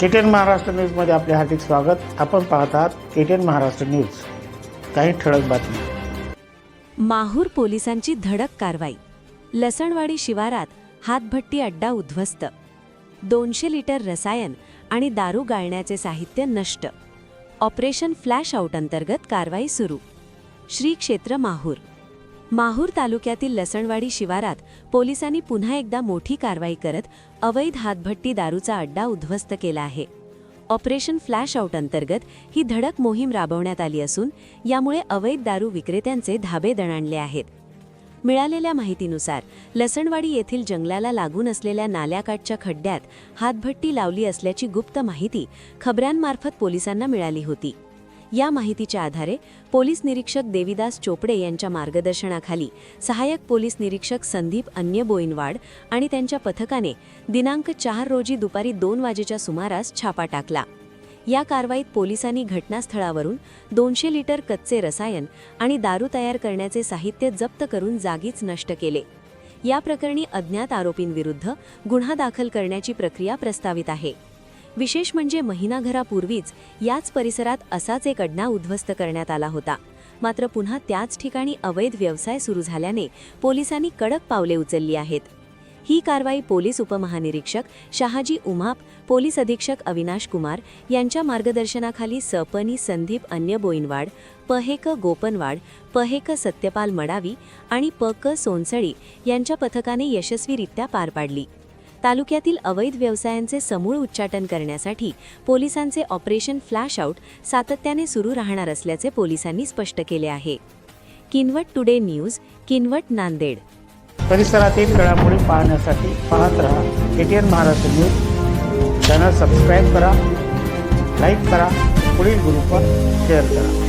KTN Maharashtra न्यूजमध्ये आपले हार्दिक स्वागत. आपण पाहत आहात केटीएन महाराष्ट्र न्यूज. काही ठळक बातमी माहूर पोलिसांची धडक कारवाई. लसणवाडी शिवारात हातभट्टी अड्डा उद्ध्वस्त. दोनशे लिटर रसायन आणि दारू गाळण्याचे साहित्य नष्ट. ऑपरेशन फ्लॅश आउट अंतर्गत कारवाई सुरू. श्री क्षेत्र माहूर. माहूर तालुक्यातील लसणवाडी शिवारात पोलिसांनी पुन्हा एकदा मोठी कारवाई करत अवैध हातभट्टी दारूचा अड्डा उद्ध्वस्त केला आहे. ऑपरेशन फ्लॅश आउट अंतर्गत ही धडक मोहीम राबवण्यात आली असून यामुळे अवैध दारू विक्रेत्यांचे धाबे दणाणले आहेत. मिळालेल्या माहितीनुसार लसणवाडी येथील जंगलाला लागून असलेल्या नाल्याकाठच्या खड्ड्यात हातभट्टी लावली असल्याची गुप्त माहिती खबऱ्यांमार्फत पोलिसांना मिळाली होती. या माहितीच्या आधारे पोलीस निरीक्षक देविदास चोपडे यांच्या मार्गदर्शनाखाली सहाय्यक पोलीस निरीक्षक संदीप अन्य बोईनवाड आणि त्यांच्या पथकाने दिनांक चार रोजी दुपारी दोन वाजेच्या सुमारास छापा टाकला. या कारवाईत पोलिसांनी घटनास्थळावरून दोनशे लिटर कच्चे रसायन आणि दारू तयार करण्याचे साहित्य जप्त करून जागीच नष्ट केले. या प्रकरणी अज्ञात आरोपींविरुद्ध गुन्हा दाखल करण्याची प्रक्रिया प्रस्तावित आहे. विशेष म्हणजे महिनाभरापूर्वीच याच परिसरात असाच एक अड्डा उद्ध्वस्त करण्यात आला होता. मात्र पुन्हा त्याच ठिकाणी अवैध व्यवसाय सुरू झाल्याने पोलिसांनी कडक पावले उचलली आहेत. ही कारवाई पोलीस उपमहानिरीक्षक शहाजी उमाप पोलीस अधीक्षक अविनाश कुमार यांच्या मार्गदर्शनाखाली सपनी संदीप अन्य बोईनवाड पहेक गोपनवाड पहेक सत्यपाल मडावी आणि पक सोनसळी यांच्या पथकाने यशस्वीरित्या पार पाडली. तालुक्यातील अवैध व्यवसायांचे समूळ उच्चाटन करण्यासाठी पोलिसांचे ऑपरेशन फ्लॅश आऊट सातत्याने सुरू राहणार असल्याचे पोलिसांनी स्पष्ट केले आहे. Kinwat today news Kinwat Nanded. परिसरातील घडामोडी पाहण्यासाठी पाहत रहा ATN Maharashtra news. Channel subscribe करा लाईक करा पुढील ग्रुपवर शेअर करा.